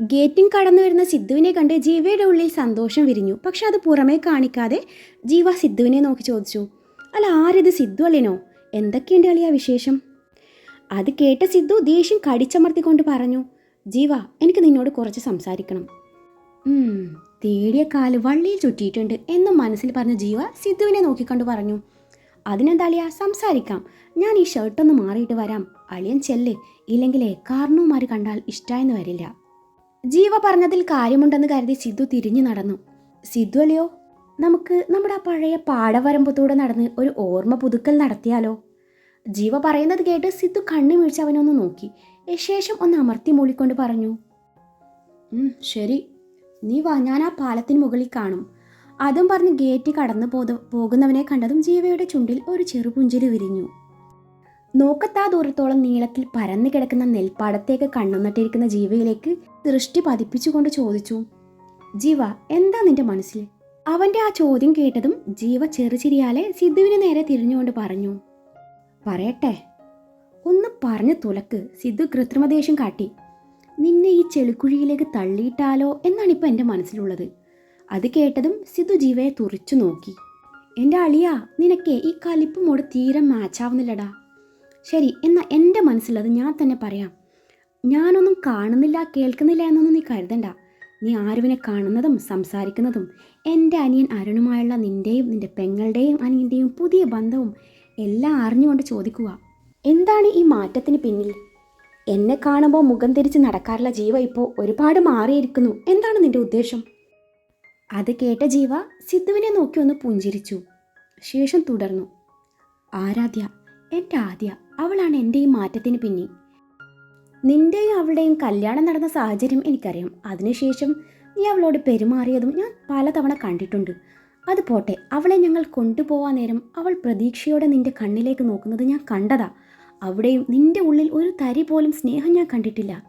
Gating കടന്നു വരുന്ന സിദ്ധുവിനെ കണ്ട് ജീവയുടെ ഉള്ളിൽ സന്തോഷം വിരിഞ്ഞു. പക്ഷെ അത് പുറമേ കാണിക്കാതെ ജീവ സിദ്ധുവിനെ നോക്കി ചോദിച്ചു അല്ല ആരിത് സിദ്ധു അല്ലേനോ എന്തൊക്കെയുണ്ട് അളിയാ വിശേഷം? അത് കേട്ട സിദ്ധു ദേഷ്യം കടിച്ചമർത്തിക്കൊണ്ട് പറഞ്ഞു ജീവ എനിക്ക് നിന്നോട് കുറച്ച് സംസാരിക്കണം. "ഉം, തേടിയ കാൽ വള്ളിയിൽ ചുറ്റിയിട്ടുണ്ട് എന്ന് മനസ്സിൽ പറഞ്ഞ ജീവ സിദ്ധുവിനെ നോക്കിക്കൊണ്ട് പറഞ്ഞു അതിനെന്താ അളിയ? സംസാരിക്കാം. ഞാൻ ഈ ഷർട്ടൊന്ന് മാറിയിട്ട് വരാം. അളിയൻ ചെല്ല്. ഇല്ലെങ്കിലേ കാർണവുമാർ കണ്ടാൽ ഇഷ്ടമെന്ന് വരില്ല. ജീവ പറഞ്ഞതിൽ കാര്യമുണ്ടെന്ന് കരുതി സിദ്ധു തിരിഞ്ഞു നടന്നു. സിദ്ധു അല്ലയോ? നമുക്ക് നമ്മുടെ ആ പഴയ പാടവരമ്പത്തൂടെ നടന്ന് ഒരു ഓർമ്മ പുതുക്കൽ നടത്തിയാലോ? ജീവ പറയുന്നത് കേട്ട് സിദ്ധു കണ്ണു വീഴ്ച അവനൊന്ന് നോക്കി. ശേഷം ഒന്ന് അമർത്തി മൂളിക്കൊണ്ട് പറഞ്ഞു ശരി. നീ വാ ഞാൻ ആ പാലത്തിന് മുകളിൽ കാണും. അതും പറഞ്ഞ് ഗേറ്റ് കടന്നു പോകുന്നവനെ കണ്ടതും ജീവയുടെ ചുണ്ടിൽ ഒരു ചെറുപുഞ്ചിരി വിരിഞ്ഞു. നോക്കത്താ ദൂരത്തോളം നീളത്തിൽ പരന്നു കിടക്കുന്ന നെൽപ്പാടത്തേക്ക് കണ്ണുനട്ടിരിക്കുന്ന ജീവയിലേക്ക് ദൃഷ്ടി പതിപ്പിച്ചുകൊണ്ട് ചോദിച്ചു ജീവ എന്താ നിന്റെ മനസ്സിൽ? അവന്റെ ആ ചോദ്യം കേട്ടതും ജീവ ചെറുചിരിയാലെ സിദ്ധുവിന് നേരെ തിരിഞ്ഞുകൊണ്ട് പറഞ്ഞു പറയട്ടെ. ഒന്ന് പറഞ്ഞു തുലക്ക്. സിദ്ധു കൃത്രിമദേശം കാട്ടി നിന്നെ ഈ ചെളിക്കുഴിയിലേക്ക് തള്ളിയിട്ടാലോ എന്നാണ് ഇപ്പം എന്റെ മനസ്സിലുള്ളത്. അത് കേട്ടതും സിദ്ധു ജീവയെ തുറിച്ചു നോക്കി എന്റെ അളിയാ നിനക്കേ ഈ കലിപ്പുമോട് തീരെ മാച്ചാവുന്നില്ലടാ ശരി എന്നാൽ എന്റെ മനസ്സിലത് ഞാൻ തന്നെ പറയാം. ഞാനൊന്നും കാണുന്നില്ല കേൾക്കുന്നില്ല എന്നൊന്നും നീ കരുതണ്ട. നീ ആരുവിനെ കാണുന്നതും സംസാരിക്കുന്നതും എന്റെ അനിയൻ അരുണുമായുള്ള നിന്റെയും നിന്റെ പെങ്ങളുടെയും അനിയന്റെയും പുതിയ ബന്ധവും എല്ലാം അറിഞ്ഞുകൊണ്ട് ചോദിക്കുക. എന്താണ് ഈ മാറ്റത്തിന് പിന്നിൽ? എന്നെ കാണുമ്പോൾ മുഖം തിരിച്ച് നടക്കാറുള്ള ജീവ ഇപ്പോൾ ഒരുപാട് മാറിയിരിക്കുന്നു. എന്താണ് നിന്റെ ഉദ്ദേശം? അത് കേട്ട ജീവ സിദ്ധുവിനെ നോക്കി ഒന്ന് പുഞ്ചിരിച്ചു. ശേഷം തുടർന്നു. ആരാധ്യ എന്റെ ആദ്യ. അവളാണ് എന്റെ ഈ മാറ്റത്തിന് പിന്നിൽ. നിന്റെയും അവളുടെയും കല്യാണം നടന്ന സാഹചര്യം എനിക്കറിയാം. അതിനുശേഷം നീ അവളോട് പെരുമാറിയതും ഞാൻ പലതവണ കണ്ടിട്ടുണ്ട്. അത് പോട്ടെ അവളെ ഞങ്ങൾ കൊണ്ടുപോവാൻ നേരം അവൾ പ്രതീക്ഷയോടെ നിന്റെ കണ്ണിലേക്ക് നോക്കുന്നത് ഞാൻ കണ്ടതാ. അവിടെയും നിന്റെ ഉള്ളിൽ ഒരു തരി പോലും സ്നേഹം ഞാൻ കണ്ടിട്ടില്ല.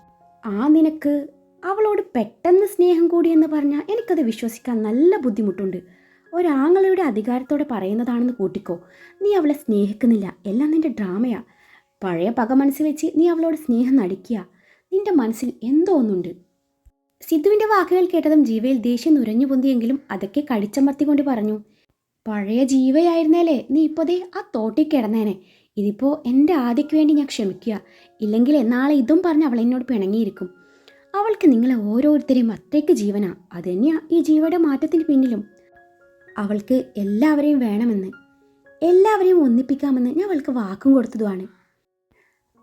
ആ നിനക്ക് അവളോട് പെട്ടെന്ന് സ്നേഹം കൂടി എന്ന് പറഞ്ഞാൽ എനിക്കത് വിശ്വസിക്കാൻ നല്ല ബുദ്ധിമുട്ടുണ്ട്. ഒരാങ്ങളുടെ അധികാരത്തോടെ പറയുന്നതാണെന്ന് കൂട്ടിക്കോ. നീ അവളെ സ്നേഹിക്കുന്നില്ല. എല്ലാം നിന്റെ ഡ്രാമയാ. പഴയ പക മനസ്സിൽ വെച്ച് നീ അവളോട് സ്നേഹം നടിക്കുക. നിന്റെ മനസ്സിൽ എന്തോ ഒന്നുണ്ട്. സിദ്ധുവിന്റെ വാക്കുകൾ കേട്ടതും ജീവയിൽ ദേഷ്യം നുരഞ്ഞു പൊന്തിയെങ്കിലും അതൊക്കെ കടിച്ചമർത്തിക്കൊണ്ട് പറഞ്ഞു പഴയ ജീവയായിരുന്നേലേ നീ ഇപ്പോതേ ആ തോട്ടിൽ കിടന്നേനെ. ഇതിപ്പോൾ എന്റെ ആദ്യക്ക് വേണ്ടി ഞാൻ ക്ഷമിക്കുക. ഇല്ലെങ്കിൽ നാളെ ഇതും പറഞ്ഞ് അവൾ എന്നോട് പിണങ്ങിയിരിക്കും. അവൾക്ക് നിങ്ങളെ ഓരോരുത്തരെയും അത്രയ്ക്ക് ജീവനാ. അത് തന്നെയാണ് ഈ ജീവയുടെ മാറ്റത്തിന് പിന്നിലും. അവൾക്ക് എല്ലാവരെയും വേണമെന്ന്. എല്ലാവരെയും ഒന്നിപ്പിക്കാമെന്ന് ഞാൻ അവൾക്ക് വാക്കും കൊടുത്തതുമാണ്.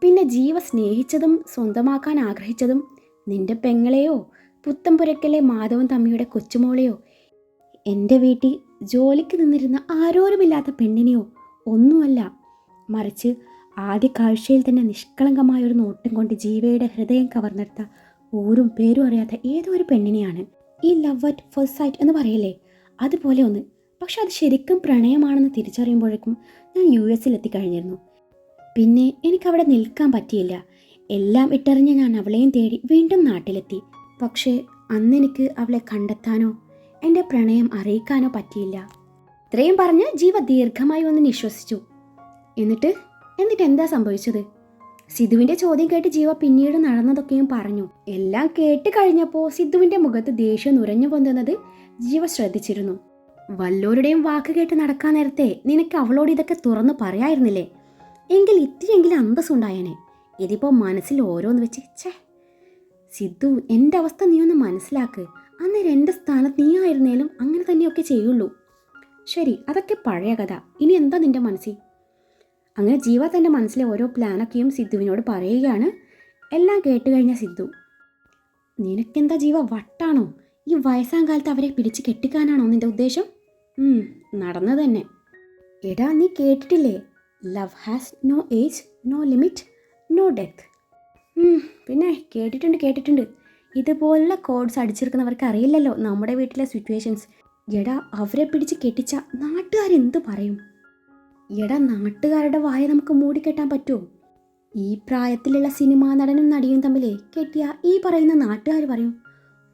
പിന്നെ ജീവ സ്നേഹിച്ചതും സ്വന്തമാക്കാൻ ആഗ്രഹിച്ചതും നിന്റെ പെങ്ങളെയോ പുത്തംപുരക്കലെ മാധവൻ തമ്മിയുടെ കൊച്ചുമോളെയോ എന്റെ വീട്ടിൽ ജോലിക്ക് നിന്നിരുന്ന ആരോരുമില്ലാത്ത പെണ്ണിനെയോ ഒന്നുമല്ല. മറിച്ച് ആദ്യ കാഴ്ചയിൽ തന്നെ നിഷ്കളങ്കമായ ഒരു നോട്ടം കൊണ്ട് ജീവയുടെ ഹൃദയം കവർന്നെടുത്ത ഊരും പേരും അറിയാത്ത ഏതോ ഒരു പെണ്ണിനെയാണ് ഈ ലവ് അറ്റ് ഫസ്റ്റ് സൈറ്റ് എന്ന് പറയല്ലേ? അതുപോലെ ഒന്ന്. പക്ഷെ അത് ശരിക്കും പ്രണയമാണെന്ന് തിരിച്ചറിയുമ്പോഴേക്കും ഞാൻ യു എസിൽ എത്തിക്കഴിഞ്ഞിരുന്നു. പിന്നെ എനിക്കവിടെ നിൽക്കാൻ പറ്റിയില്ല. എല്ലാം ഇട്ടറിഞ്ഞ് ഞാൻ അവളെയും തേടി വീണ്ടും നാട്ടിലെത്തി. പക്ഷേ അന്നെനിക്ക് അവളെ കണ്ടെത്താനോ എന്റെ പ്രണയം അറിയിക്കാനോ പറ്റിയില്ല. ഇത്രയും പറഞ്ഞ് ജീവ ദീർഘമായി ഒന്ന് നിശ്വസിച്ചു. എന്നിട്ട് എന്നിട്ട് എന്താ സംഭവിച്ചത്? സിധുവിന്റെ ചോദ്യം കേട്ട് ജീവ പിന്നീട് നടന്നതൊക്കെയും പറഞ്ഞു. എല്ലാം കേട്ട് കഴിഞ്ഞപ്പോൾ സിധുവിന്റെ മുഖത്ത് ദേഷ്യം നുരഞ്ഞു പൊന്തുന്നത് ജീവ ശ്രദ്ധിച്ചിരുന്നു. വല്ലോരുടെയും വാക്ക് കേട്ട് നടക്കാൻ നേരത്തെ നിനക്ക് അവളോട് ഇതൊക്കെ തുറന്നു പറയായിരുന്നില്ലേ? എങ്കിൽ ഇത്തിരിയെങ്കിലും അന്തസ്സുണ്ടായേനെ ഇതിപ്പോ മനസ്സിൽ ഓരോന്ന് വെച്ച് ഛേ. സിദ്ധു എന്റെ അവസ്ഥ നീ ഒന്ന് മനസ്സിലാക്ക്. അന്നേരം എന്റെ സ്ഥാനത്ത് നീ ആയിരുന്നേലും അങ്ങനെ തന്നെയൊക്കെ ചെയ്യുള്ളൂ. ശരി അതൊക്കെ പഴയ കഥ. ഇനി എന്താ നിന്റെ മനസ്സിൽ? അങ്ങനെ ജീവ തന്റെ മനസ്സിലെ ഓരോ പ്ലാനൊക്കെയും സിദ്ധുവിനോട് പറയുകയാണ്. എല്ലാം കേട്ട് കഴിഞ്ഞ സിദ്ധു. നിനക്കെന്താ ജീവ വട്ടാണോ? ഈ വയസ്സാം കാലത്ത് അവരെ പിടിച്ച് കെട്ടിക്കാനാണോ നിന്റെ ഉദ്ദേശം? നടന്നു തന്നെ. എടാ നീ കേട്ടിട്ടില്ലേ? Love has no age no limit no death പിന്നെ കേട്ടിട്ടുണ്ട് കേട്ടിട്ടുണ്ട്. ഇതുപോലുള്ള കോഡ്സ് അടിച്ചിരിക്കുന്നവർക്ക് അറിയില്ലല്ലോ നമ്മുടെ വീട്ടിലെ സിറ്റുവേഷൻസ് എടാ അവരെ പിടിച്ച് കെട്ടിച്ച നാട്ടുകാരെന്ത് പറയും? എടാ നാട്ടുകാരുടെ വായ നമുക്ക് മൂടിക്കെട്ടാൻ പറ്റുമോ? ഈ പ്രായത്തിലുള്ള സിനിമാ നടനും നടിയും തമ്മിലേ കെട്ടിയ ഈ പറയുന്ന നാട്ടുകാർ പറയും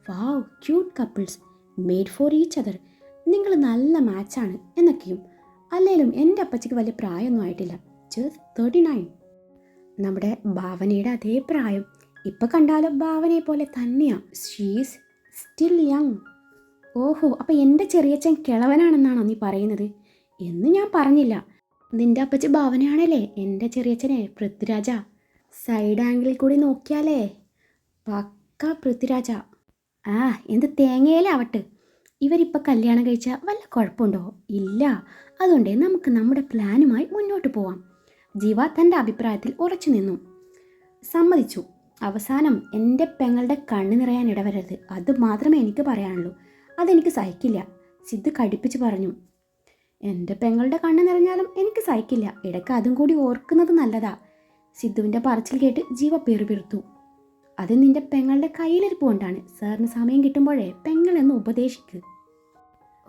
wow cute couples made for each other നിങ്ങൾ നല്ല മാച്ചാണ് എന്നൊക്കെയും. അല്ലേലും എന്റെ അപ്പച്ചിക്ക് വലിയ പ്രായമൊന്നും ആയിട്ടില്ല. ജസ്റ്റ് തേർട്ടി നയൻ നമ്മുടെ ഭാവനയുടെ അതേ പ്രായം. ഇപ്പം കണ്ടാലോ ഭാവനയെ പോലെ തന്നെയാണ് ഷീസ് സ്റ്റിൽ യങ് ഓഹോ അപ്പം എന്റെ ചെറിയച്ഛൻ കിളവനാണെന്നാണോ നീ പറയുന്നത്? എന്ന് ഞാൻ പറഞ്ഞില്ല. നിന്റെ അപ്പച്ചി ഭാവനയാണല്ലേ? എന്റെ ചെറിയച്ഛനെ പൃഥ്വിരാജ. സൈഡ് ആംഗിളിൽ കൂടി നോക്കിയാലേ. പക്ക പൃഥ്വിരാജ. ആ എന്ത് തേങ്ങയിലേ ആവട്ടെ ഇവരിപ്പോൾ കല്യാണം കഴിച്ചാൽ വല്ല കുഴപ്പമുണ്ടോ ഇല്ല. അതുകൊണ്ട് നമുക്ക് നമ്മുടെ പ്ലാനുമായി മുന്നോട്ട് പോവാം. ജീവ തന്റെ അഭിപ്രായത്തിൽ ഉറച്ചു നിന്നു. സമ്മതിച്ചു. അവസാനം എന്റെ പെങ്ങളുടെ കണ്ണ് നിറയാൻ ഇടവരരുത്. അത് മാത്രമേ എനിക്ക് പറയാനുള്ളൂ. അതെനിക്ക് സഹിക്കില്ല. സിദ്ധ് കടുപ്പിച്ച് പറഞ്ഞു. എന്റെ പെങ്ങളുടെ കണ്ണ് നിറഞ്ഞാലും എനിക്ക് സഹിക്കില്ല. ഇടയ്ക്ക് അതും കൂടി ഓർക്കുന്നത് നല്ലതാ. സിദ്ധുവിന്റെ പറച്ചിൽ കേട്ട് ജീവ പെറുപിറുത്തു. അത് നിന്റെ പെങ്ങളുടെ കയ്യിലിരിപ്പ് കൊണ്ടാണ് സാറിന് സമയം കിട്ടുമ്പോഴേ പെങ്ങളെന്ന് ഉപദേശിക്ക്.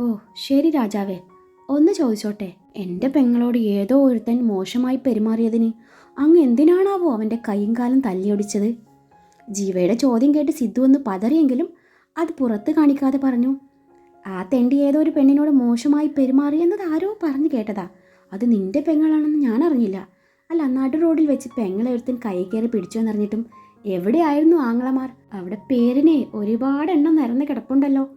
ഓ ശരി രാജാവേ. ഒന്ന് ചോദിച്ചോട്ടെ എന്റെ പെങ്ങളോട് ഏതോ ഒരുത്തൻ മോശമായി പെരുമാറിയതിന് അങ്ങ് എന്തിനാണാവോ അവന്റെ കൈയും കാലും തല്ലിയൊടിച്ചത്? ജീവയുടെ ചോദ്യം കേട്ട് സിദ്ധു ഒന്ന് പതറിയെങ്കിലും അത് പുറത്ത് കാണിക്കാതെ പറഞ്ഞു ആ തെണ്ടി ഏതോ ഒരു പെണ്ണിനോട് മോശമായി പെരുമാറിയെന്നത് ആരോ പറഞ്ഞു കേട്ടതാ. അത് നിന്റെ പെങ്ങളാണെന്ന് ഞാൻ അറിഞ്ഞില്ല. അല്ല നടു റോഡിൽ വെച്ച് പെങ്ങളെ ഒരുത്തൻ കൈ കയറി പിടിച്ചോന്നറിഞ്ഞിട്ടും എവിടെയായിരുന്നു ആങ്ങളമാർ? അവിടെ പേരിനെ ഒരുപാട് എണ്ണം നിരന്ന് കിടപ്പുണ്ടല്ലോ.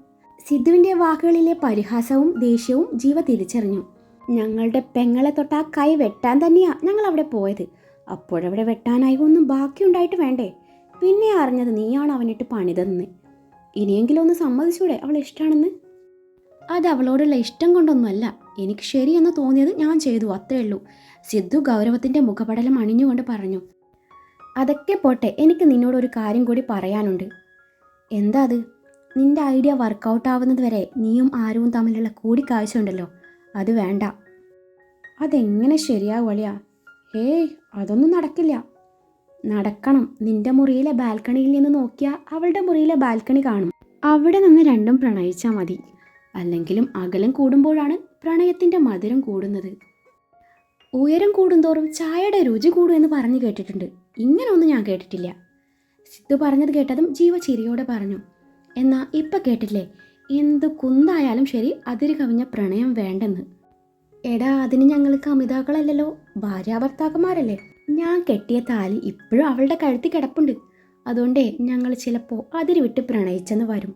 സിദ്ധുവിന്റെ വാക്കുകളിലെ പരിഹാസവും ദേഷ്യവും ജീവ തിരിച്ചറിഞ്ഞു. ഞങ്ങളുടെ പെങ്ങളെ തൊട്ട് ആ കൈ വെട്ടാൻ തന്നെയാ ഞങ്ങൾ അവിടെ പോയത്. അപ്പോഴവിടെ വെട്ടാനായി ഒന്നും ബാക്കിയുണ്ടായിട്ട് വേണ്ടേ? പിന്നെ അറിഞ്ഞത് നീയാണ് അവനിട്ട് പണിതെന്ന് ഇനിയെങ്കിലും ഒന്ന് സമ്മതിച്ചൂടെ അവൾ ഇഷ്ടമാണെന്ന് അത് അവളോടുള്ള ഇഷ്ടം കൊണ്ടൊന്നുമല്ല. എനിക്ക് ശരിയെന്ന് തോന്നിയത് ഞാൻ ചെയ്തു അത്രേ ഉള്ളൂ. സിദ്ധു ഗൗരവത്തിന്റെ മുഖപടലം അണിഞ്ഞുകൊണ്ട് പറഞ്ഞു. അതൊക്കെ പോട്ടെ എനിക്ക് നിന്നോട് ഒരു കാര്യം കൂടി പറയാനുണ്ട്. എന്താ അത് നിന്റെ ഐഡിയ വർക്കൗട്ട് ആവുന്നത് വരെ നീയും ആരും തമ്മിലുള്ള കൂടിക്കാഴ്ച ഉണ്ടല്ലോ അത് വേണ്ട. അതെങ്ങനെ ശരിയാവും വളിയാ ഏയ് അതൊന്നും നടക്കില്ല. നടക്കണം. നിന്റെ മുറിയിലെ ബാൽക്കണിയിൽ നിന്ന് നോക്കിയാൽ അവളുടെ മുറിയിലെ ബാൽക്കണി കാണും. അവിടെ നിന്ന് രണ്ടും പ്രണയിച്ചാൽ മതി. അല്ലെങ്കിലും അകലം കൂടുമ്പോഴാണ് പ്രണയത്തിന്റെ മധുരം കൂടുന്നത്. ഉയരം കൂടുന്തോറും ചായയുടെ രുചി കൂടുമെന്ന് പറഞ്ഞു കേട്ടിട്ടുണ്ട്. ഇങ്ങനൊന്നും ഞാൻ കേട്ടിട്ടില്ല. സിദ്ധു പറഞ്ഞത് കേട്ടതും ജീവ ചിരിയോടെ പറഞ്ഞു. എന്നാ ഇപ്പൊ കേട്ടില്ലേ എന്ത് കുന്തായാലും ശരി അതിര് കവിഞ്ഞ പ്രണയം വേണ്ടെന്ന്. എടാ അതിന് ഞങ്ങൾക്ക് അമിതാക്കളല്ലല്ലോ ഭാര്യാഭർത്താക്കന്മാരല്ലേ ഞാൻ കെട്ടിയ താലി ഇപ്പോഴും അവളുടെ കഴുത്തി കിടപ്പുണ്ട്. അതുകൊണ്ടേ ഞങ്ങൾ ചിലപ്പോൾ അതിര് വിട്ട് പ്രണയിച്ചെന്ന് വരും.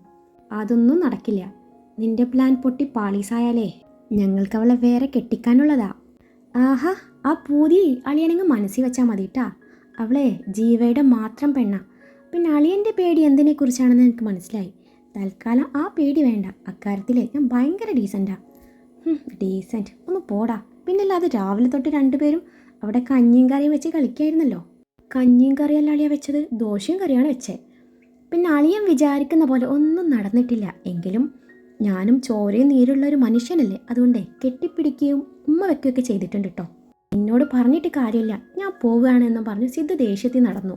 അതൊന്നും നടക്കില്ല. നിന്റെ പ്ലാൻ പൊട്ടി പാളീസായാലേ. ഞങ്ങൾക്ക് അവളെ വേറെ കെട്ടിക്കാനുള്ളതാ. ആഹാ ആ പൂതി അളിയനങ്ങ് മനസ്സിൽ വെച്ചാൽ മതി ട്ടാ അവളെ ജീവയുടെ മാത്രം പെണ്ണ. പിന്നെ അളിയന്റെ പേടി എന്തിനെക്കുറിച്ചാണെന്ന് എനിക്ക് മനസ്സിലായി. തൽക്കാലം ആ പേടി വേണ്ട. അക്കാര്യത്തിൽ ഞാൻ ഭയങ്കര ഡീസന്റാ ഡീസന്റ് ഒന്ന് പോടാ. പിന്നല്ലാതെ രാവിലെ തൊട്ട് രണ്ടുപേരും അവിടെ കഞ്ഞിയും കറിയും വെച്ച് കളിക്കായിരുന്നല്ലോ. കഞ്ഞിയും കറിയല്ല അളിയ വെച്ചത്. ദോശയും കറിയാണ് വെച്ചത് പിന്നെ അളിയൻ വിചാരിക്കുന്ന പോലെ ഒന്നും നടന്നിട്ടില്ല. എങ്കിലും ഞാനും ചോരയും നീരുള്ള ഒരു മനുഷ്യനല്ലേ. അതുകൊണ്ടേ കെട്ടിപ്പിടിക്കുകയും ഉമ്മ വെക്കുകയൊക്കെ ചെയ്തിട്ടുണ്ട് കേട്ടോ എന്നോട് പറഞ്ഞിട്ട് കാര്യമില്ല. ഞാൻ പോവുകയാണെന്ന് പറഞ്ഞ് സിദ്ധു ദേഷ്യത്തിൽ നടന്നു.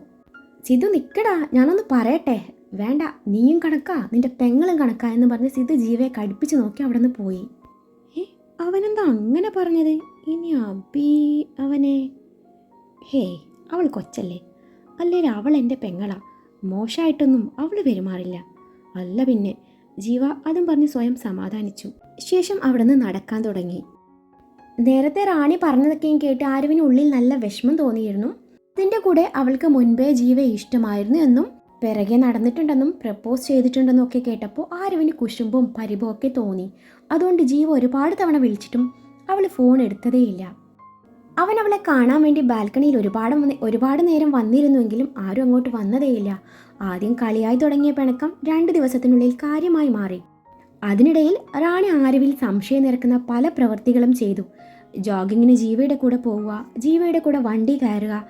സിദ്ധു നിൽക്കടാ ഞാനൊന്ന് പറയട്ടെ. വേണ്ട നീയും കണക്കാ നിന്റെ പെങ്ങളും കണക്കാ എന്ന് പറഞ്ഞ് സിദ്ധു ജീവയെ കടുപ്പിച്ച് നോക്കി അവിടെ നിന്ന് പോയി. ഏ അവനെന്താ അങ്ങനെ പറഞ്ഞത്? ഇനി അബി അവനെ? ഹേ അവൾ കൊച്ചല്ലേ. അല്ലേ അവൾ എന്റെ പെങ്ങളാ. മോശമായിട്ടൊന്നും അവൾ പെരുമാറില്ല. അല്ല പിന്നെ ജീവ അതും പറഞ്ഞ് സ്വയം സമാധാനിച്ചു. ശേഷം അവിടെ നിന്ന് നടക്കാൻ തുടങ്ങി. നേരത്തെ റാണി പറഞ്ഞതൊക്കെയും കേട്ട് ആരുവിന് ഉള്ളിൽ നല്ല വിഷമം തോന്നിയിരുന്നു. അതിന്റെ കൂടെ അവൾക്ക് മുൻപേ ജീവ ഇഷ്ടമായിരുന്നു എന്നും പിറകെ നടന്നിട്ടുണ്ടെന്നും പ്രപ്പോസ് ചെയ്തിട്ടുണ്ടെന്നും ഒക്കെ കേട്ടപ്പോൾ ആരുവിന് കുശുമ്പും പരിഭവും ഒക്കെ തോന്നി. അതുകൊണ്ട് ജീവ ഒരുപാട് തവണ വിളിച്ചിട്ടും അവൾ ഫോൺ എടുത്തതേയില്ല. അവൻ അവളെ കാണാൻ വേണ്ടി ബാൽക്കണിയിൽ ഒരുപാട് ഒരുപാട് നേരം വന്നിരുന്നുവെങ്കിലും ആരും അങ്ങോട്ട് വന്നതേയില്ല. ആദ്യം കളിയായി തുടങ്ങിയ പിണക്കം രണ്ട് ദിവസത്തിനുള്ളിൽ കാര്യമായി മാറി. അതിനിടയിൽ റാണി ആരുവിൽ സംശയം നിരക്കുന്ന പല പ്രവൃത്തികളും ചെയ്തു. ജോഗിങ്ങിന് ജീവയുടെ കൂടെ പോവുക ജീവയുടെ കൂടെ വണ്ടി കയറുക.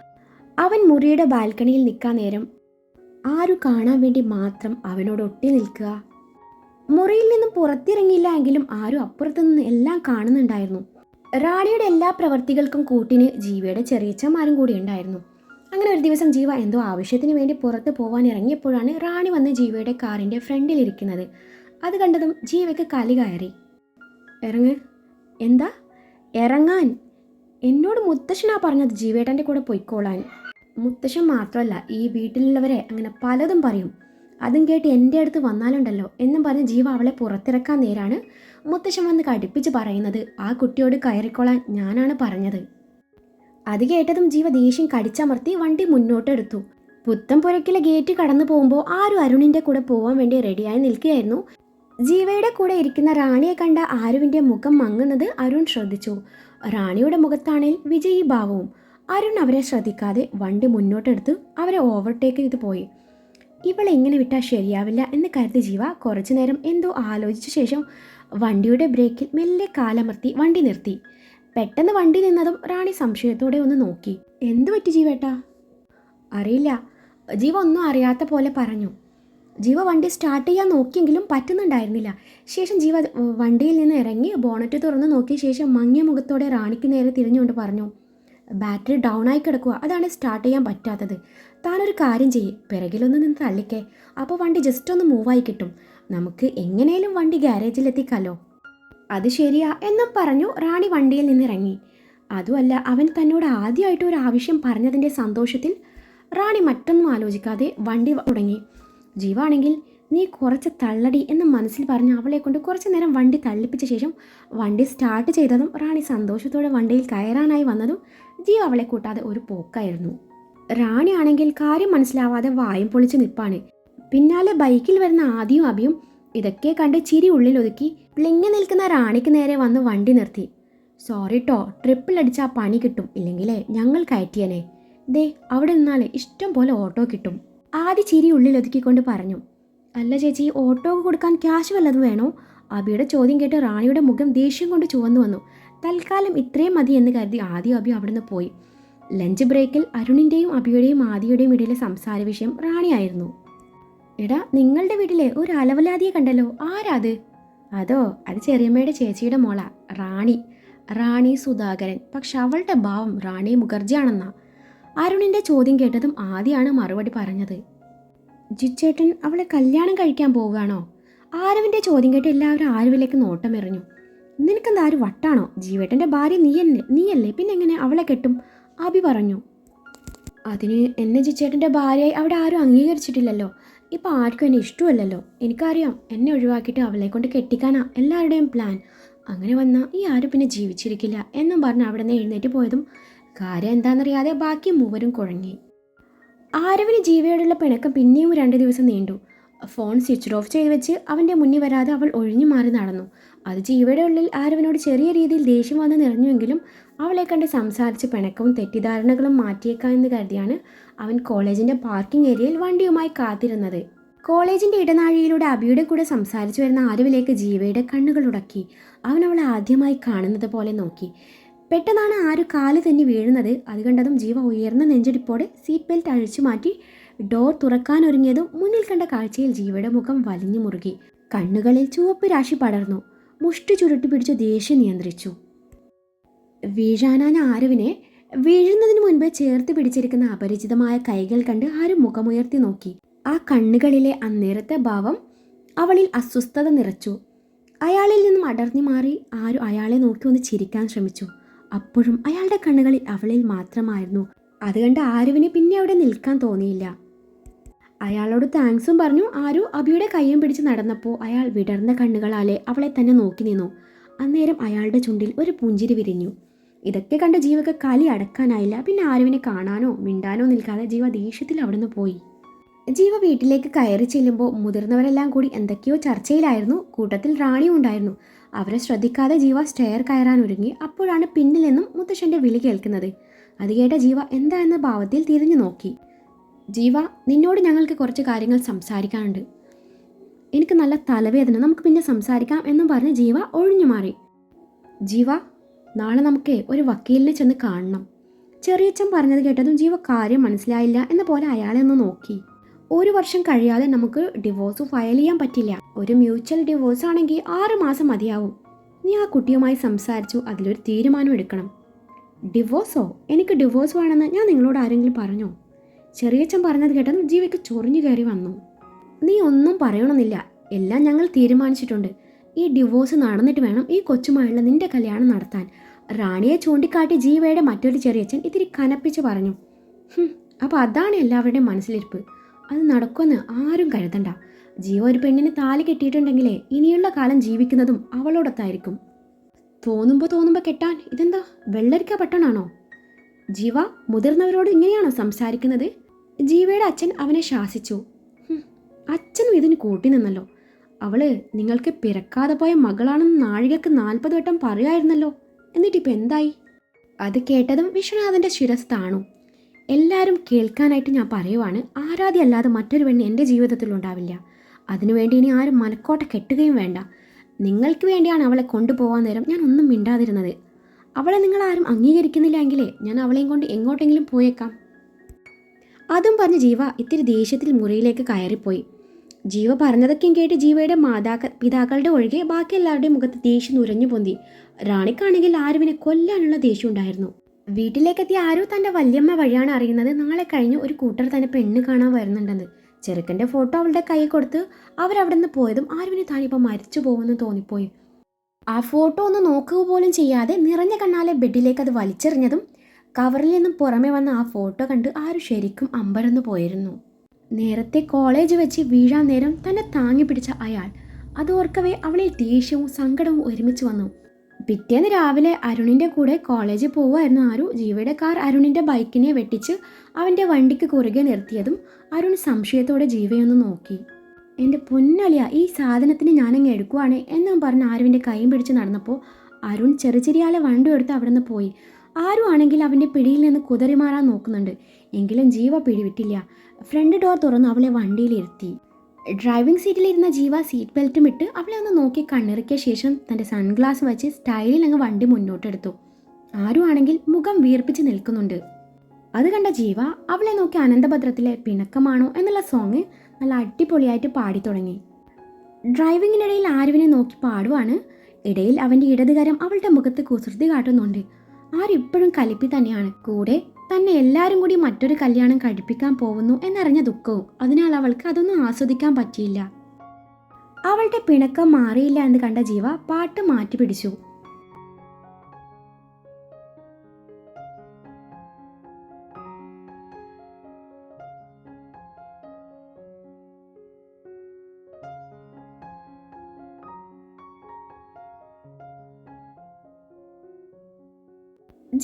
അവൻ മുറിയുടെ ബാൽക്കണിയിൽ നിൽക്കാൻ നേരം ആരു കാണാൻ വേണ്ടി മാത്രം അവനോട് ഒട്ടി നിൽക്കുക. മുറിയിൽ നിന്നും പുറത്തിറങ്ങിയില്ല എങ്കിലും ആരും അപ്പുറത്തു നിന്ന് എല്ലാം കാണുന്നുണ്ടായിരുന്നു. റാണിയുടെ എല്ലാ പ്രവർത്തികൾക്കും കൂട്ടിന് ജീവയുടെ ചെറിയച്ചന്മാരും കൂടി ഉണ്ടായിരുന്നു. അങ്ങനെ ഒരു ദിവസം ജീവ എന്തോ ആവശ്യത്തിന് വേണ്ടി പുറത്ത് പോവാൻ ഇറങ്ങിയപ്പോഴാണ് റാണി വന്ന് ജീവയുടെ കാറിന്റെ ഫ്രണ്ടിലിരിക്കുന്നത്. അത് കണ്ടതും ജീവയ്ക്ക് കലി കയറി. ഇറങ്ങ്. എന്താ? ഇറങ്ങാൻ. എന്നോട് മുത്തശ്ശനാ പറഞ്ഞത് ജീവേട്ടന്റെ കൂടെ പൊയ്ക്കോളാൻ. മുത്തശ്ശൻ മാത്രമല്ല ഈ വീട്ടിലുള്ളവരെ അങ്ങനെ പലതും പറയും. അതും കേട്ട് എന്റെ അടുത്ത് വന്നാലുണ്ടല്ലോ എന്നും പറഞ്ഞ് ജീവ അവളെ പുറത്തിറക്കാൻ നേരാണ് മുത്തശ്ശൻ വന്ന് കടുപ്പിച്ച് പറയുന്നത്. ആ കുട്ടിയോട് കയറിക്കോളാൻ ഞാനാണ് പറഞ്ഞത്. അത് കേട്ടതും ജീവ ദേഷ്യം കടിച്ചമർത്തി വണ്ടി മുന്നോട്ടെടുത്തു. പുത്തംപുരക്കിലെ ഗേറ്റ് കടന്നു പോകുമ്പോൾ ആരും അരുണിന്റെ കൂടെ പോകാൻ വേണ്ടി റെഡിയായി നിൽക്കുകയായിരുന്നു. ജീവയുടെ കൂടെ ഇരിക്കുന്ന റാണിയെ കണ്ട ആരുവിന്റെ മുഖം മങ്ങുന്നത് അരുൺ ശ്രദ്ധിച്ചു. റാണിയുടെ മുഖത്താണേൽ വിജയി ഭാവവും. അരുൺ അവരെ ശ്രദ്ധിക്കാതെ വണ്ടി മുന്നോട്ടെടുത്ത് അവരെ ഓവർടേക്ക് ചെയ്ത് പോയി. ഇവളെ ഇങ്ങനെ വിട്ടാൽ ശരിയാവില്ല എന്ന് കരുതി ജീവ കുറച്ചു നേരം എന്തോ ആലോചിച്ച ശേഷം വണ്ടിയുടെ ബ്രേക്കിൽ മെല്ലെ കാലമർത്തി വണ്ടി നിർത്തി. പെട്ടെന്ന് വണ്ടി നിന്നതും റാണി സംശയത്തോടെ ഒന്ന് നോക്കി. എന്തു പറ്റി ജീവേട്ടാ? അറിയില്ല. ജീവ ഒന്നും അറിയാത്ത പോലെ പറഞ്ഞു. ജീവ വണ്ടി സ്റ്റാർട്ട് ചെയ്യാൻ നോക്കിയെങ്കിലും പറ്റുന്നുണ്ടായിരുന്നില്ല. ശേഷം ജീവ വണ്ടിയിൽ നിന്ന് ഇറങ്ങി ബോണറ്റ് തുറന്ന് നോക്കിയ ശേഷം മങ്ങിയ മുഖത്തോടെ റാണിക്ക് നേരെ തിരിഞ്ഞുകൊണ്ട് പറഞ്ഞു ബാറ്ററി ഡൗൺ ആയി കിടക്കുക അതാണ് സ്റ്റാർട്ട് ചെയ്യാൻ പറ്റാത്തത്. താനൊരു കാര്യം ചെയ്യേ. പിറകിലൊന്ന് നിന്ന് തള്ളിക്കേ. അപ്പോൾ വണ്ടി ജസ്റ്റ് ഒന്ന് മൂവായി കിട്ടും. നമുക്ക് എങ്ങനെയും വണ്ടി ഗ്യാരേജിൽ എത്തിക്കാലോ. അത് ശരിയാ എന്നും പറഞ്ഞു റാണി വണ്ടിയിൽ നിന്ന് ഇറങ്ങി. അതുമല്ല അവൻ തന്നോട് ആദ്യമായിട്ട് ഒരു ആവശ്യം പറഞ്ഞതിന്റെ സന്തോഷത്തിൽ റാണി മറ്റൊന്നും ആലോചിക്കാതെ വണ്ടി തുടങ്ങി. ജീവാണെങ്കിൽ നീ കുറച്ച് തള്ളടി എന്ന് മനസ്സിൽ പറഞ്ഞ് അവളെ കൊണ്ട് കുറച്ച് നേരം വണ്ടി തള്ളിപ്പിച്ച ശേഷം വണ്ടി സ്റ്റാർട്ട് ചെയ്തതും റാണി സന്തോഷത്തോടെ വണ്ടിയിൽ കയറാനായി വന്നതും ജീവ അവളെ കൂട്ടാതെ ഒരു പോക്കായിരുന്നു. റാണി ആണെങ്കിൽ കാര്യം മനസ്സിലാവാതെ വായും പൊളിച്ച് നിൽപ്പാണ് പിന്നാലെ ബൈക്കിൽ വരുന്ന ആദിയും അഭിയും ഇതൊക്കെ കണ്ട് ചിരി ഉള്ളിൽ ഒതുക്കി പ്ലിങ്ങി നിൽക്കുന്ന റാണിക്ക് നേരെ വന്ന് വണ്ടി നിർത്തി. സോറി ട്ടോ ട്രിപ്പിൾ അടിച്ചാൽ പണി കിട്ടും. ഇല്ലെങ്കിലേ ഞങ്ങൾ കയറ്റിയനെ. ദേ അവിടെ നിന്നാലേ ഇഷ്ടം പോലെ ഓട്ടോ കിട്ടും. ആദ്യ ചിരി ഉള്ളിൽ ഉള്ളിലൊതുക്കിക്കൊണ്ട് പറഞ്ഞു അല്ല ചേച്ചി ഓട്ടോ കൊടുക്കാൻ ക്യാഷ് വല്ലതും വേണോ? അബിയുടെ ചോദ്യം കേട്ട് റാണിയുടെ മുഖം ദേഷ്യം കൊണ്ട് ചുവന്നു വന്നു. തൽക്കാലം ഇത്രയും മതി എന്ന് കരുതി ആദ്യം അബി അവിടുന്ന് പോയി. ലഞ്ച് ബ്രേക്കിൽ അരുണിന്റെയും അബിയുടെയും ആദിയുടെയും ഇടയിലെ സംസാര വിഷയം റാണിയായിരുന്നു എടാ നിങ്ങളുടെ വീട്ടിലെ ഒരു അലവലാതിയെ കണ്ടല്ലോ. ആരാത് അതോ? അത് ചെറിയമ്മയുടെ ചേച്ചിയുടെ മോള റാണി. റാണി സുധാകരൻ. പക്ഷെ അവളുടെ ഭാവം റാണി മുഖർജിയാണെന്നാ. അരുണിന്റെ ചോദ്യം കേട്ടതും ആദ്യമാണ് മറുപടി പറഞ്ഞത്. ജിച്ചേട്ടൻ അവളെ കല്യാണം കഴിക്കാൻ പോവുകയാണോ? ആരവിന്റെ ചോദ്യം കേട്ട് എല്ലാവരും ആരുവിലേക്ക് നോട്ടം എറിഞ്ഞു നിനക്കെന്താ ആര് വട്ടാണോ? ജീവേട്ടന്റെ ഭാര്യ നീയല്ലേ നീയല്ലേ? പിന്നെ എങ്ങനെ അവളെ കെട്ടും? അബി പറഞ്ഞു. അതിന് എന്നെ ജിച്ചേട്ടന്റെ ഭാര്യയായി അവിടെ ആരും അംഗീകരിച്ചിട്ടില്ലല്ലോ. ഇപ്പം ആർക്കും എന്നെ ഇഷ്ടമല്ലല്ലോ. എനിക്കറിയാം എന്നെ ഒഴിവാക്കിയിട്ട് അവളെ കൊണ്ട് കെട്ടിക്കാനാ എല്ലാവരുടെയും പ്ലാൻ. അങ്ങനെ വന്നാൽ ഈ ആരും പിന്നെ ജീവിച്ചിരിക്കില്ല എന്നും പറഞ്ഞ് അവിടെ നിന്ന് എഴുന്നേറ്റ് പോയതും കാര്യം എന്താണെന്നറിയാതെ ബാക്കി മൂവരും കുഴങ്ങി. ആരവിന് ജീവയോടുള്ള പിണക്കം പിന്നെയും രണ്ട് ദിവസം നീണ്ടു. ഫോൺ സ്വിച്ച് ഓഫ് ചെയ്ത് വെച്ച് അവന്റെ മുന്നിൽ വരാതെ അവൾ ഒഴിഞ്ഞു മാറി നടന്നു. അത് ജീവയുടെ ഉള്ളിൽ ആരവനോട് ചെറിയ രീതിയിൽ ദേഷ്യം വന്ന് നിറഞ്ഞുവെങ്കിലും അവളെ കണ്ട് സംസാരിച്ച് പിണക്കവും തെറ്റിദ്ധാരണകളും മാറ്റിയേക്കാം എന്ന് കരുതിയാണ് അവൻ കോളേജിന്റെ പാർക്കിംഗ് ഏരിയയിൽ വണ്ടിയുമായി കാത്തിരുന്നത്. കോളേജിന്റെ ഇടനാഴിയിലൂടെ അബിയുടെ കൂടെ സംസാരിച്ചു വരുന്ന ആരവിലേക്ക് ജീവയുടെ കണ്ണുകൾ ഉടക്കി. അവൻ അവളെ ആദ്യമായി കാണുന്നത് പോലെ നോക്കി. പെട്ടെന്നാണ് ആര് കാൽ തന്നെ വീഴുന്നത്. അത് കണ്ടതും ജീവ ഉയർന്ന നെഞ്ചടിപ്പോടെ സീറ്റ് ബെൽറ്റ് അഴിച്ചു മാറ്റി ഡോർ തുറക്കാനൊരുങ്ങിയതും മുന്നിൽ കണ്ട കാഴ്ചയിൽ ജീവയുടെ മുഖം വലിഞ്ഞു മുറുകി. കണ്ണുകളിൽ ചുവപ്പ് രാശി പടർന്നു. മുഷ്ടി ചുരുട്ടി പിടിച്ച് ദേഷ്യം നിയന്ത്രിച്ചു. വീഴാനാൻ ആരുവിനെ വീഴുന്നതിന് മുൻപ് ചേർത്ത് പിടിച്ചിരിക്കുന്ന അപരിചിതമായ കൈകൾ കണ്ട് ആരും മുഖമുയർത്തി നോക്കി. ആ കണ്ണുകളിലെ അന്നേരത്തെ ഭാവം അവളിൽ അസ്വസ്ഥത നിറച്ചു. അയാളിൽ നിന്നും അടർന്നു മാറി ആരും അയാളെ നോക്കി ഒന്ന് ചിരിക്കാൻ ശ്രമിച്ചു. അപ്പോഴും അയാളുടെ കണ്ണുകളിൽ അവളിൽ മാത്രമായിരുന്നു. അത് കണ്ട് ആരുവിന് പിന്നെ അവിടെ നിൽക്കാൻ തോന്നിയില്ല. അയാളോട് താങ്ക്സും പറഞ്ഞു. ആരു അബിയുടെ കയ്യും പിടിച്ച് നടന്നപ്പോൾ അയാൾ വിടർന്ന കണ്ണുകളാലെ അവളെ തന്നെ നോക്കി നിന്നു. അന്നേരം അയാളുടെ ചുണ്ടിൽ ഒരു പുഞ്ചിരി വിരിഞ്ഞു. ഇതൊക്കെ കണ്ട ജീവക്ക് കലി അടക്കാനായില്ല. പിന്നെ ആരുവിനെ കാണാനോ മിണ്ടാനോ നിൽക്കാതെ ജീവ ദേഷ്യത്തിൽ അവിടുന്ന് പോയി. ജീവ വീട്ടിലേക്ക് കയറി ചെല്ലുമ്പോൾ മുതിർന്നവരെല്ലാം കൂടി എന്തൊക്കെയോ ചർച്ചയിലായിരുന്നു. കൂട്ടത്തിൽ റാണിയും ഉണ്ടായിരുന്നു അവരെ ശ്രദ്ധിക്കാതെ ജീവ സ്റ്റെയർ കയറാൻ ഒരുങ്ങി അപ്പോഴാണ് പിന്നിൽ നിന്നും മുത്തശ്ശന്റെ വിളി കേൾക്കുന്നത്. അത് കേട്ട ജീവ എന്താ എന്ന ഭാവത്തിൽ തിരിഞ്ഞു നോക്കി. ജീവ നിന്നോട് ഞങ്ങൾക്ക് കുറച്ച് കാര്യങ്ങൾ സംസാരിക്കാനുണ്ട്. എനിക്ക് നല്ല തലവേദന നമുക്ക് പിന്നെ സംസാരിക്കാം എന്നും പറഞ്ഞ് ജീവ ഒഴിഞ്ഞു മാറി. ജീവ നാളെ നമുക്ക് ഒരു വക്കീലിനെ ചെന്ന് കാണണം. ചെറിയച്ഛൻ പറഞ്ഞത് കേട്ടതും ജീവ കാര്യം മനസ്സിലായില്ല എന്ന പോലെ അയാളെ ഒന്ന് നോക്കി. ഒരു വർഷം കഴിയാതെ നമുക്ക് ഡിവോഴ്സ് ഫയൽ ചെയ്യാൻ പറ്റില്ല. ഒരു മ്യൂച്വൽ ഡിവോഴ്സ് ആണെങ്കിൽ ആറ് മാസം മതിയാവും. നീ ആ കുട്ടിയുമായി സംസാരിച്ചു അതിലൊരു തീരുമാനം എടുക്കണം. ഡിവോഴ്സോ എനിക്ക് ഡിവോഴ്സ് വേണമെന്ന് ഞാൻ നിങ്ങളോട് ആരെങ്കിലും പറഞ്ഞോ? ചെറിയച്ഛൻ പറഞ്ഞത് കേട്ടതും ജീവിക്ക് ചൊറിഞ്ഞു കയറി വന്നു. നീ ഒന്നും പറയണമെന്നില്ല. എല്ലാം ഞങ്ങൾ തീരുമാനിച്ചിട്ടുണ്ട്. ഈ ഡിവോഴ്സ് നടന്നിട്ട് വേണം ഈ കൊച്ചുമായുള്ള നിന്റെ കല്യാണം നടത്താൻ. റാണിയെ ചൂണ്ടിക്കാട്ടി ജീവയുടെ മറ്റൊരു ചെറിയച്ഛൻ ഇത്തിരി കനപ്പിച്ച് പറഞ്ഞു. അപ്പോൾ അതാണ് എല്ലാവരുടെയും മനസ്സിലിരിപ്പ്. അത് നടക്കുമെന്ന് ആരും കരുതണ്ട. ജീവ ഒരു പെണ്ണിന് താലി കെട്ടിയിട്ടുണ്ടെങ്കിലേ ഇനിയുള്ള കാലം ജീവിക്കുന്നതും അവളോടൊത്തായിരിക്കും. തോന്നുമ്പോൾ തോന്നുമ്പോൾ കെട്ടാൻ ഇതെന്താ? വെള്ളരിക്ക പട്ടണാണോ? ജീവ മുതിർന്നവരോട് ഇങ്ങനെയാണോ സംസാരിക്കുന്നത്? ജീവയുടെ അച്ഛൻ അവനെ ശാസിച്ചു. അച്ഛനും ഇതിന് കൂട്ടി നിന്നല്ലോ. അവൾ നിങ്ങൾക്ക് പിറക്കാതെ പോയ മകളാണെന്ന് നാഴികക്ക് നാൽപ്പത് വട്ടം പറയുമായിരുന്നല്ലോ എന്നിട്ടിപ്പോൾ എന്തായി? അത് കേട്ടതും വിശ്വനാഥന്റെ ശിരസ് താണു. എല്ലാവരും കേൾക്കാനായിട്ട് ഞാൻ പറയുവാണ് ആരാധ്യ അല്ലാതെ മറ്റൊരു പെണ്ണ് എന്റെ ജീവിതത്തിൽ ഉണ്ടാവില്ല. അതിനുവേണ്ടി ഇനി ആരും മനക്കോട്ട കെട്ടുകയും വേണ്ട. നിങ്ങൾക്ക് വേണ്ടിയാണ് അവളെ കൊണ്ടുപോകാൻ നേരം ഞാൻ ഒന്നും മിണ്ടാതിരുന്നത്. അവളെ നിങ്ങൾ ആരും അംഗീകരിക്കുന്നില്ല എങ്കിലേ ഞാൻ അവളെയും കൊണ്ട് എങ്ങോട്ടെങ്കിലും പോയേക്കാം. അതും പറഞ്ഞ് ജീവ ഇത്തിരി ദേഷ്യത്തിൽ മുറിയിലേക്ക് കയറിപ്പോയി. ജീവ പറഞ്ഞതൊക്കെയും കേട്ട് ജീവയുടെ മാതാക്ക പിതാക്കളുടെ ഒഴികെ ബാക്കി എല്ലാവരുടെയും മുഖത്ത് ദേഷ്യം നുരഞ്ഞു പൊന്തി. റാണിക്കാണെങ്കിൽ ആരുവിനെ കൊല്ലാനുള്ള ദേഷ്യം ഉണ്ടായിരുന്നു. വീട്ടിലേക്കെത്തിയ ആരോ തന്റെ വല്യമ്മ വഴിയാണ് അറിയുന്നത്. നാളെ കഴിഞ്ഞ് ഒരു കൂട്ടർ തന്നെ പെണ്ണ് കാണാൻ വരുന്നുണ്ടെന്ന്. ചെറുക്കന്റെ ഫോട്ടോ അവളുടെ കൈ കൊടുത്ത് അവരവിടെ നിന്ന് പോയതും ആരുവിനെ താനിപ്പോൾ മരിച്ചു പോകുമെന്ന് തോന്നിപ്പോയി. ആ ഫോട്ടോ ഒന്ന് നോക്കുക പോലും ചെയ്യാതെ നിറഞ്ഞ കണ്ണാലെ ബെഡിലേക്ക് അത് വലിച്ചെറിഞ്ഞതും കവറിൽ നിന്നും പുറമെ വന്ന ആ ഫോട്ടോ കണ്ട് ആരും ശരിക്കും അമ്പരന്ന് പോയിരുന്നു. നേരത്തെ കോളേജ് വെച്ച് വീഴാൻ നേരം തന്നെ താങ്ങി പിടിച്ച അയാൾ. അതോർക്കവേ അവളിൽ ദേഷ്യവും സങ്കടവും ഒരുമിച്ച് വന്നു. പിറ്റേന്ന് രാവിലെ അരുണിന്റെ കൂടെ കോളേജിൽ പോവുമായിരുന്നു ആരു. ജീവയുടെ കാർ അരുണിന്റെ ബൈക്കിനെ വെട്ടിച്ച് അവന്റെ വണ്ടിക്ക് കുറുകെ നിർത്തിയതും അരുൺ സംശയത്തോടെ ജീവയൊന്ന് നോക്കി. എന്റെ പൊന്നളിയ ഈ സാധനത്തിന് ഞാനങ്ങ് എടുക്കുവാണ് എന്നും പറഞ്ഞ് ആരുവിന്റെ കൈയും പിടിച്ച് നടന്നപ്പോൾ അരുൺ ചെറുചെറിയാലെ വണ്ടി എടുത്ത് അവിടെ നിന്ന് പോയി. ആരും ആണെങ്കിൽ അവന്റെ പിടിയിൽ നിന്ന് കുതറി മാറാൻ നോക്കുന്നുണ്ട്. എങ്കിലും ജീവ പിടിവിട്ടില്ല. ഫ്രണ്ട് ഡോർ തുറന്ന് അവളെ വണ്ടിയിലിരുത്തി ഡ്രൈവിംഗ് സീറ്റിലിരുന്ന ജീവ സീറ്റ് ബെൽറ്റും ഇട്ട് അവളെ ഒന്ന് നോക്കി കണ്ണിറക്കിയ ശേഷം തന്റെ സൺഗ്ലാസ് വെച്ച് സ്റ്റൈലിൽ അങ്ങ് വണ്ടി മുന്നോട്ടെടുത്തു. ആരുമാണെങ്കിൽ മുഖം വീർപ്പിച്ച് നിൽക്കുന്നുണ്ട്. അത് കണ്ട ജീവ അവളെ നോക്കി അനന്തഭദ്രത്തിലെ പിണക്കമാണോ എന്നുള്ള സോങ് നല്ല അടിപൊളിയായിട്ട് പാടി തുടങ്ങി. ഡ്രൈവിങ്ങിനിടയിൽ ആരുവിനെ നോക്കി പാടുവാണ്. ഇടയിൽ അവന്റെ ഇടതുകരം അവളുടെ മുഖത്ത് കുസൃതി കാട്ടുന്നുണ്ട്. ആരിപ്പോഴും കലിപ്പി തന്നെയാണ്. കൂടെ തന്നെ എല്ലാവരും കൂടി മറ്റൊരു കല്യാണം കഴിപ്പിക്കാൻ പോകുന്നു എന്നറിഞ്ഞ ദുഃഖവും അതിനാൽ അവൾക്ക് അതൊന്നും ആസ്വദിക്കാൻ പറ്റിയില്ല. അവളുടെ പിണക്കം മാറിയില്ല എന്ന് കണ്ട ജീവ പാട്ട് മാറ്റി പിടിച്ചു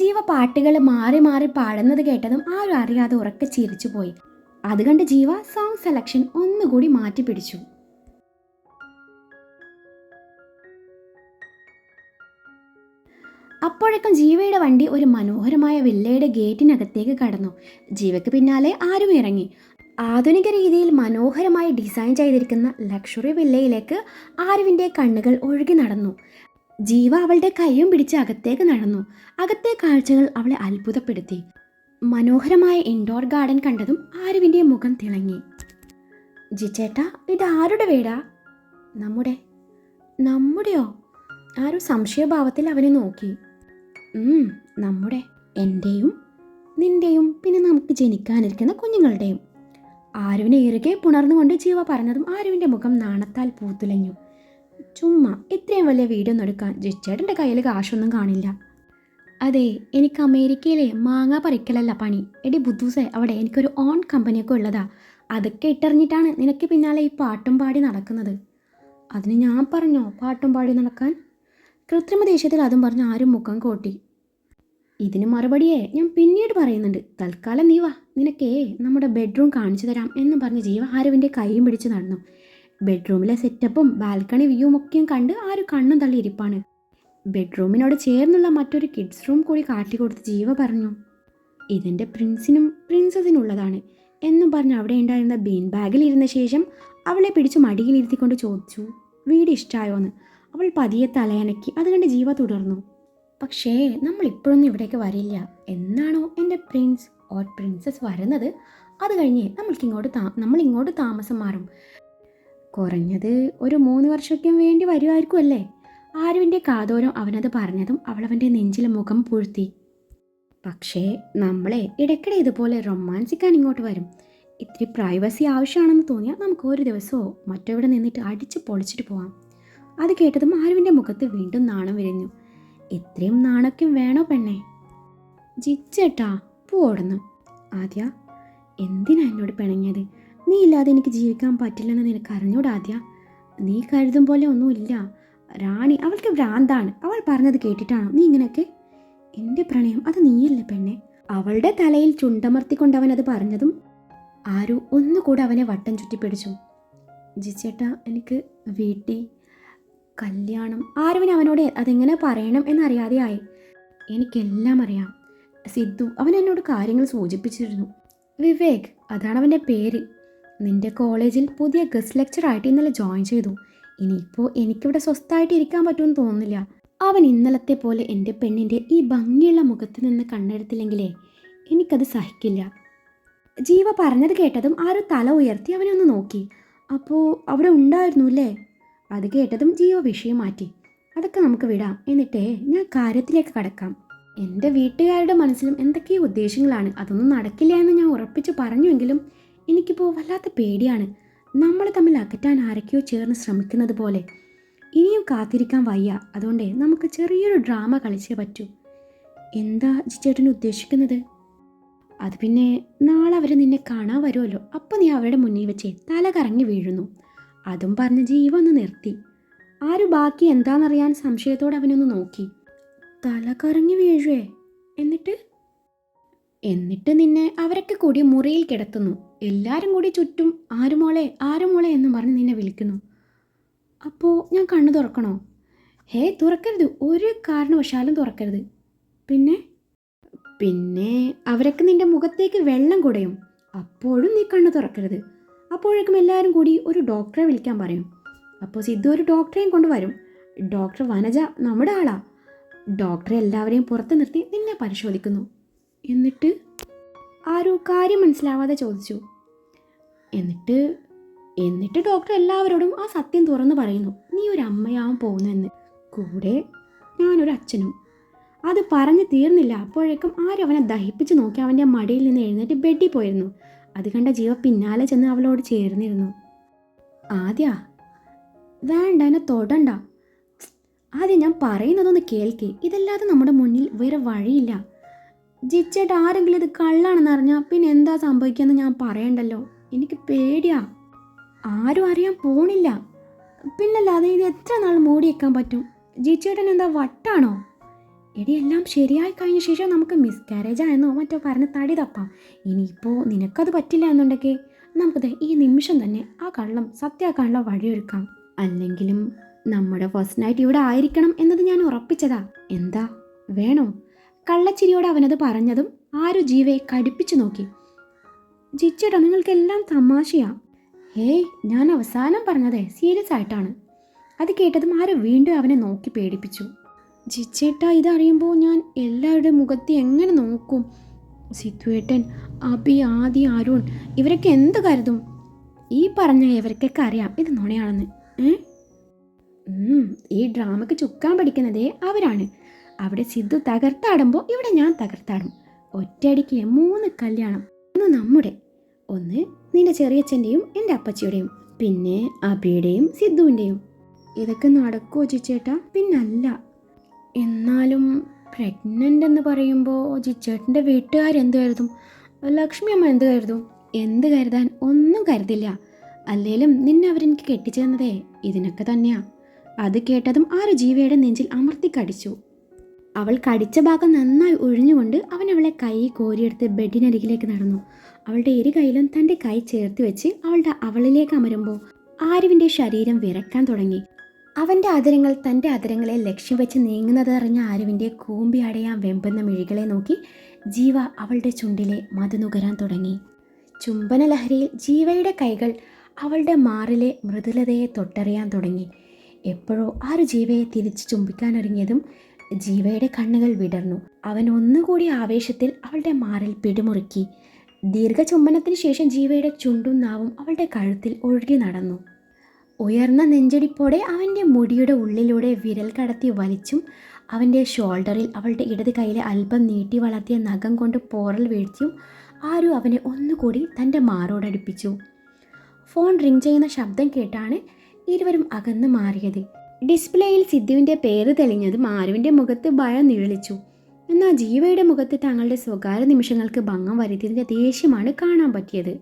ജീവ പാട്ടുകൾ മാറി മാറി പാടുന്നത് കേട്ടതും ആരും അറിയാതെ ഉറക്കെ ചിരിച്ചു പോയി. അത് കണ്ട് ജീവ സോങ് സെലക്ഷൻ ഒന്നുകൂടി മാറ്റി പിടിച്ചു. അപ്പോഴേക്കും ജീവയുടെ വണ്ടി ഒരു മനോഹരമായ വില്ലയുടെ ഗേറ്റിനകത്തേക്ക് കടന്നു. ജീവയ്ക്ക് പിന്നാലെ ആരും ഇറങ്ങി. ആധുനിക രീതിയിൽ മനോഹരമായി ഡിസൈൻ ചെയ്തിരിക്കുന്ന ലക്ഷറി വില്ലയിലേക്ക് ആരുവിന്റെ കണ്ണുകൾ ഒഴുകി നടന്നു. ജീവ അവളുടെ കൈയും പിടിച്ച് അകത്തേക്ക് നടന്നു. അകത്തെ കാഴ്ചകൾ അവളെ അത്ഭുതപ്പെടുത്തി. മനോഹരമായ ഇൻഡോർ ഗാർഡൻ കണ്ടതും ആരുവിന്റെ മുഖം തിളങ്ങി. ജിച്ചേട്ടാ ഇത് ആരുടെ വീടാ? നമ്മുടെ നമ്മുടെയോ? ആരും സംശയഭാവത്തിൽ അവനെ നോക്കി. "ഉം, നമ്മുടെ എന്റെയും നിന്റെയും പിന്നെ നമുക്ക് ജനിക്കാനിരിക്കുന്ന കുഞ്ഞുങ്ങളുടെയും. ആരുവിനെ ഇറുകെ പുണർന്നുകൊണ്ട് ജീവ പറഞ്ഞതും ആരുവിന്റെ മുഖം നാണത്താൽ പൂത്തുലഞ്ഞു. ചുമ്മാ ഇത്രയും വലിയ വീഡിയോ ഒന്നും എടുക്കാൻ ജിച്ചേട്ടന്റെ കയ്യിൽ കാശൊന്നും കാണില്ല. അതെ എനിക്ക് അമേരിക്കയിലെ മാങ്ങ പറിക്കലല്ല പണി. എടി ബുദ്ധൂസെ അവിടെ എനിക്കൊരു ഓൺ കമ്പനിയൊക്കെ ഉള്ളതാ. അതൊക്കെ ഇട്ടറിഞ്ഞിട്ടാണ് നിനക്ക് പിന്നാലെ ഈ പാട്ടും പാടി നടക്കുന്നത്. അതിന് ഞാൻ പറഞ്ഞോ പാട്ടും പാടി നടക്കാൻ? കൃത്രിമ ദേഷ്യത്തിൽ അതും പറഞ്ഞ് ആരും മുഖം കോട്ടി. ഇതിന് മറുപടിയേ ഞാൻ പിന്നീട് പറയുന്നുണ്ട്. തൽക്കാലം നീ വാ. നിനക്കേ നമ്മുടെ ബെഡ്റൂം കാണിച്ചു തരാം എന്ന് പറഞ്ഞ് ജീവ ആരവിന്റെ കൈയും പിടിച്ച് നടന്നു. ബെഡ്റൂമിലെ സെറ്റപ്പും ബാൽക്കണി വ്യൂവും ഒക്കെ കണ്ട് ആ ഒരു കണ്ണും തള്ളി ഇരിപ്പാണ്. ബെഡ്റൂമിനോട് ചേർന്നുള്ള മറ്റൊരു കിഡ്സ് റൂം കൂടി കാട്ടിക്കൊടുത്ത് ജീവ പറഞ്ഞു. ഇതിന്റെ പ്രിൻസിനും പ്രിൻസസിനുള്ളതാണ് എന്നും പറഞ്ഞ് അവിടെ ഉണ്ടായിരുന്ന ബീൻ ബാഗിൽ ഇരുന്ന ശേഷം അവളെ പിടിച്ച് മടിയിലിരുത്തിക്കൊണ്ട് ചോദിച്ചു വീട് ഇഷ്ടമായോന്ന് അവൾ പതിയെ തലയനക്കി അത് കണ്ട് ജീവ തുടർന്നു. പക്ഷേ നമ്മൾ ഇപ്പോഴൊന്നും ഇവിടേക്ക് വരില്ല. എന്നാണോ എന്റെ പ്രിൻസ്? ഓർ പ്രിൻസസ് വരുന്നത്? അത് കഴിഞ്ഞ് നമ്മൾക്ക് ഇങ്ങോട്ട് താ നമ്മൾ ഇങ്ങോട്ട് താമസം മാറും. കുറഞ്ഞത് ഒരു മൂന്ന് വർഷമൊക്കെയും വേണ്ടി വരുമായിരിക്കും അല്ലേ? ആരുവിന്റെ കാതോരം അവനത് പറഞ്ഞതും അവളവന്റെ നെഞ്ചിലെ മുഖം പൂഴ്ത്തി. പക്ഷേ നമ്മളെ ഇടയ്ക്കിടെ ഇതുപോലെ റൊമാൻസിക്കാൻ ഇങ്ങോട്ട് വരും. ഇത്തിരി പ്രൈവസി ആവശ്യമാണെന്ന് തോന്നിയാൽ നമുക്ക് ഒരു ദിവസമോ മറ്റെവിടെ നിന്നിട്ട് അടിച്ച് പൊളിച്ചിട്ട് പോവാം. അത് കേട്ടതും ആരുവിന്റെ മുഖത്ത് വീണ്ടും നാണം വിരിഞ്ഞു. ഇത്രയും നാണൊക്കെ വേണോ പെണ്ണേ? ജിച്ചേട്ടാ പൂ ഓടുന്നു ആദ്യ എന്തിനാ എന്നോട് പിണങ്ങിയത്? നീ ഇല്ലാതെ എനിക്ക് ജീവിക്കാൻ പറ്റില്ലെന്ന് നിനക്ക് അറിഞ്ഞൂടാദ്യ നീ കരുതും പോലെ ഒന്നുമില്ല. റാണി അവൾക്ക് ഭ്രാന്താണ്. അവൾ പറഞ്ഞത് കേട്ടിട്ടാണോ? നീ ഇങ്ങനെയൊക്കെ? എന്റെ പ്രണയം അത് നീയല്ലേ പെണ്ണെ? അവളുടെ തലയിൽ ചുണ്ടമർത്തിക്കൊണ്ട് അവൻ അത് പറഞ്ഞതും ആരു ഒന്നുകൂടെ അവനെ വട്ടം ചുറ്റിപ്പിടിച്ചു ജിച്ചേട്ടാ എനിക്ക് വീട്ടി കല്യാണം ആരുവിന് അവനോട് അതെങ്ങനെ പറയണം എന്നറിയാതെയായി. എനിക്കെല്ലാം അറിയാം. സിദ്ധു അവൻ എന്നോട് കാര്യങ്ങൾ സൂചിപ്പിച്ചിരുന്നു. വിവേക് അതാണ് അവന്റെ പേര്. നിന്റെ കോളേജിൽ പുതിയ ഗസ്റ്റ് ലെക്ചറായിട്ട് ഇന്നലെ ജോയിൻ ചെയ്തു. ഇനിയിപ്പോൾ എനിക്കിവിടെ സ്വസ്ഥമായിട്ട് ഇരിക്കാൻ പറ്റുമെന്ന് തോന്നുന്നില്ല. അവൻ ഇന്നലത്തെ പോലെ എന്റെ പെണ്ണിന്റെ ഈ ഭംഗിയുള്ള മുഖത്ത് നിന്ന് കണ്ണെടുത്തില്ലെങ്കിലേ എനിക്കത് സഹിക്കില്ല. ജീവ പറഞ്ഞത് കേട്ടതും ആരോ തല ഉയർത്തി അവനെ ഒന്ന് നോക്കി. അപ്പോൾ അവിടെ ഉണ്ടായിരുന്നു അല്ലേ? അത് കേട്ടതും ജീവ വിഷയം മാറ്റി. അതൊക്കെ നമുക്ക് വിടാം. എന്നിട്ടേ ഞാൻ കാര്യത്തിലേക്ക് കടക്കാം. എന്റെ വീട്ടുകാരുടെ മനസ്സിലും എന്തൊക്കെയോ ഉദ്ദേശങ്ങളാണ്. അതൊന്നും നടക്കില്ല എന്ന് ഞാൻ ഉറപ്പിച്ച് പറഞ്ഞുവെങ്കിലും എനിക്കിപ്പോൾ വല്ലാത്ത പേടിയാണ്. നമ്മൾ തമ്മിൽ അകറ്റാൻ ആരൊക്കെയോ ചേർന്ന് ശ്രമിക്കുന്നത് പോലെ. ഇനിയും കാത്തിരിക്കാൻ വയ്യ. അതുകൊണ്ട് നമുക്ക് ചെറിയൊരു ഡ്രാമ കളിച്ചേ പറ്റൂ. എന്താ ജിച്ചേട്ടൻ ഉദ്ദേശിക്കുന്നത്? അത് പിന്നെ നാളെ അവർ നിന്നെ കാണാൻ വരുമല്ലോ. അപ്പോൾ നീ അവരുടെ മുന്നിൽ വെച്ചേ തല കറങ്ങി വീഴുന്നു. അതും പറഞ്ഞ് ജീവ ഒന്ന് നിർത്തി. ആരും ബാക്കി എന്താണെന്നറിയാൻ സംശയത്തോടെ അവനൊന്ന് നോക്കി. തല കറങ്ങി വീഴുവേ. എന്നിട്ട്? എന്നിട്ട് നിന്നെ അവരൊക്കെ കൂടി മുറിയിൽ കിടത്തുന്നു. എല്ലാവരും കൂടി ചുറ്റും ആരുമോളെ ആരുമോളെ എന്ന് പറഞ്ഞ് നിന്നെ വിളിക്കുന്നു. അപ്പോൾ ഞാൻ കണ്ണ് തുറക്കണോ? ഹേ തുറക്കരുത്. ഒരു കാരണവശാലും തുറക്കരുത്. പിന്നെ? പിന്നെ അവരൊക്കെ നിന്റെ മുഖത്തേക്ക് വെള്ളം കുടയും. അപ്പോഴും നീ കണ്ണ് തുറക്കരുത്. അപ്പോഴേക്കും എല്ലാവരും കൂടി ഒരു ഡോക്ടറെ വിളിക്കാൻ പറയും. അപ്പോൾ സിദ്ധു ഒരു ഡോക്ടറെയും കൊണ്ടുവരും ഡോക്ടർ വനജ നമ്മുടെ ആളാ. ഡോക്ടറെ എല്ലാവരെയും പുറത്ത് നിർത്തി നിന്നെ പരിശോധിക്കുന്നു. എന്നിട്ട് ആരോ കാര്യം മനസ്സിലാവാതെ ചോദിച്ചു. എന്നിട്ട് എന്നിട്ട് ഡോക്ടർ എല്ലാവരോടും ആ സത്യം തുറന്നു പറയുന്നു. നീ ഒരു അമ്മയാവാൻ പോകുന്നെന്ന്. കൂടെ ഞാനൊരു അച്ഛനും. അത് പറഞ്ഞു തീർന്നില്ല. അപ്പോഴേക്കും ആരും അവനെ ദഹിപ്പിച്ച് നോക്കി അവന്റെ മടിയിൽ നിന്ന് എഴുന്നേറ്റ് ബെഡിൽ പോയിരുന്നു. അത് കണ്ട ജീവ പിന്നാലെ ചെന്ന് അവളോട് ചേർന്നിരുന്നു. ആദ്യ വേണ്ട എന്നെ തൊടണ്ട. ആദ്യം ഞാൻ പറയുന്നതൊന്ന് കേൾക്കേ. ഇതല്ലാതെ നമ്മുടെ മുന്നിൽ വേറെ വഴിയില്ല. ജിച്ചേട്ട് ആരെങ്കിലും ഇത് കള്ളാണെന്ന് അറിഞ്ഞാൽ പിന്നെ എന്താ സംഭവിക്കാന്ന് ഞാൻ പറയണ്ടല്ലോ? എനിക്ക് പേടിയാ. ആരും അറിയാൻ പോണില്ല. പിന്നല്ലാതെ ഇത് എത്ര നാൾ മൂടി വെക്കാൻ പറ്റും? ജിച്ചേട്ടൻ എന്താ വട്ടാണോ? എടി എല്ലാം ശരിയായി കഴിഞ്ഞ ശേഷം നമുക്ക് മിസ്കാരേജ് ആയെന്നോ മറ്റോ പറഞ്ഞ് തടി തപ്പാം. ഇനിയിപ്പോൾ നിനക്കത് പറ്റില്ല എന്നുണ്ടെങ്കിൽ നമുക്കത് ഈ നിമിഷം തന്നെ ആ കള്ളം സത്യാക്കാനുള്ള വഴിയൊരുക്കാം. അല്ലെങ്കിലും നമ്മുടെ ഫസ്റ്റ് നൈറ്റ് ഇവിടെ ആയിരിക്കണം എന്നത് ഞാൻ ഉറപ്പിച്ചതാ. എന്താ? വേണോ? കള്ളച്ചിരിയോട് അവനത് പറഞ്ഞതും ആരു ജീവയെ കടുപ്പിച്ചു നോക്കി. ജിച്ചേട്ടാ നിങ്ങൾക്കെല്ലാം തമാശയാ. ഏയ് ഞാൻ അവസാനം പറഞ്ഞതേ സീരിയസ് ആയിട്ടാണ്. അത് കേട്ടതും ആര് വീണ്ടും അവനെ നോക്കി പേടിപ്പിച്ചു. ജിച്ചേട്ടാ ഇതറിയുമ്പോൾ ഞാൻ എല്ലാവരുടെയും മുഖത്ത് എങ്ങനെ നോക്കും? സിത്വേട്ടൻ അബി ആദി അരുൺ ഇവരൊക്കെ എന്ത് കരുതും? ഈ പറഞ്ഞ ഇവർക്കൊക്കെ അറിയാം ഇത് നുണയാണെന്ന്. ഈ ഡ്രാമയ്ക്ക് ചുക്കാൻ പഠിക്കുന്നതേ അവരാണ്. അവിടെ സിദ്ധു തകർത്താടുമ്പോൾ ഇവിടെ ഞാൻ തകർത്താടും. ഒറ്റയടിക്ക് മൂന്ന് കല്യാണം. ഒന്ന് നമ്മുടെ. ഒന്ന് നിന്റെ ചെറിയച്ഛന്റെയും എന്റെ അപ്പച്ചിയുടെയും പിന്നെ അബിയുടെയും സിദ്ധുവിന്റെയും. ഇതൊക്കെ നടക്കുമോ ജിച്ചേട്ടാ? പിന്നല്ല. എന്നാലും പ്രഗ്നന്റ് എന്ന് പറയുമ്പോൾ ജിച്ചേട്ടന്റെ വീട്ടുകാരെന്ത് കരുതും? ലക്ഷ്മി അമ്മ എന്ത് കരുതും? എന്ത് കരുതാൻ ഒന്നും കരുതില്ല. അല്ലേലും നിന്നെ അവരെനിക്ക് കെട്ടിച്ചേർന്നതേ ഇതിനൊക്കെ തന്നെയാ. അത് കേട്ടതും ആ ഒരു ജീവയുടെ നെഞ്ചിൽ അമർത്തി കടിച്ചു. അവൾ കടിച്ച ഭാഗം നന്നായി ഒഴിഞ്ഞുകൊണ്ട് അവൻ അവളെ കൈ കോരിയെടുത്ത് ബെഡിനരികിലേക്ക് നടന്നു. അവളുടെ ഇരു കൈയിലും തന്റെ കൈ ചേർത്ത് വെച്ച് അവളുടെ അവളിലേക്ക് അമരുമ്പോൾ ആരുവിന്റെ ശരീരം വിറക്കാൻ തുടങ്ങി. അവന്റെ അതിരങ്ങൾ തന്റെ അതിരങ്ങളെ ലക്ഷ്യം വെച്ച് നീങ്ങുന്നത് അറിഞ്ഞ ആരുവിന്റെ കൂമ്പി അടയാൻ വെമ്പുന്ന മിഴികളെ നോക്കി ജീവ അവളുടെ ചുണ്ടിലെ മധു നുകരാൻ തുടങ്ങി. ചുംബന ലഹരിയിൽ ജീവയുടെ കൈകൾ അവളുടെ മാറിലെ മൃദുലതയെ തൊട്ടറിയാൻ തുടങ്ങി. എപ്പോഴോ ആറ് ജീവയെ തിരിച്ച് ചുംബിക്കാനൊരുങ്ങിയതും ജീവയുടെ കണ്ണുകൾ വിടർന്നു. അവൻ ഒന്നുകൂടി ആവേശത്തിൽ അവളുടെ മാറിൽ പിടിമുറുക്കി. ദീർഘചുംബനത്തിന് ശേഷം ജീവയുടെ ചുണ്ടും നാവും അവളുടെ കഴുത്തിൽ ഒഴുകി നടന്നു. ഉയർന്ന നെഞ്ചടിപ്പോടെ അവന്റെ മുടിയുടെ ഉള്ളിലൂടെ വിരൽ കടത്തി വലിച്ചും അവന്റെ ഷോൾഡറിൽ അവളുടെ ഇടത് കൈയിലെ അല്പം നീട്ടി വളർത്തിയ നഖം കൊണ്ട് പോറൽ വീഴ്ത്തിയും ആരും അവനെ ഒന്നുകൂടി തന്റെ മാറോടടുപ്പിച്ചു ഫോൺ റിങ് ചെയ്യുന്ന ശബ്ദം കേട്ടാണ് ഇരുവരും അകന്നു മാറിയത്. ഡിസ്പ്ലേയിൽ സിദ്ധുവിന്റെ പേര് തെളിഞ്ഞതും ആരുവിന്റെ മുഖത്ത് ഭയം നിഴലിച്ചു എന്നാൽ ജീവയുടെ മുഖത്ത് തങ്ങളുടെ സ്വകാര്യ നിമിഷങ്ങൾക്ക് ഭംഗം വരുത്തിയതിന്റെ ദേഷ്യമാണ് കാണാൻ പറ്റിയത്.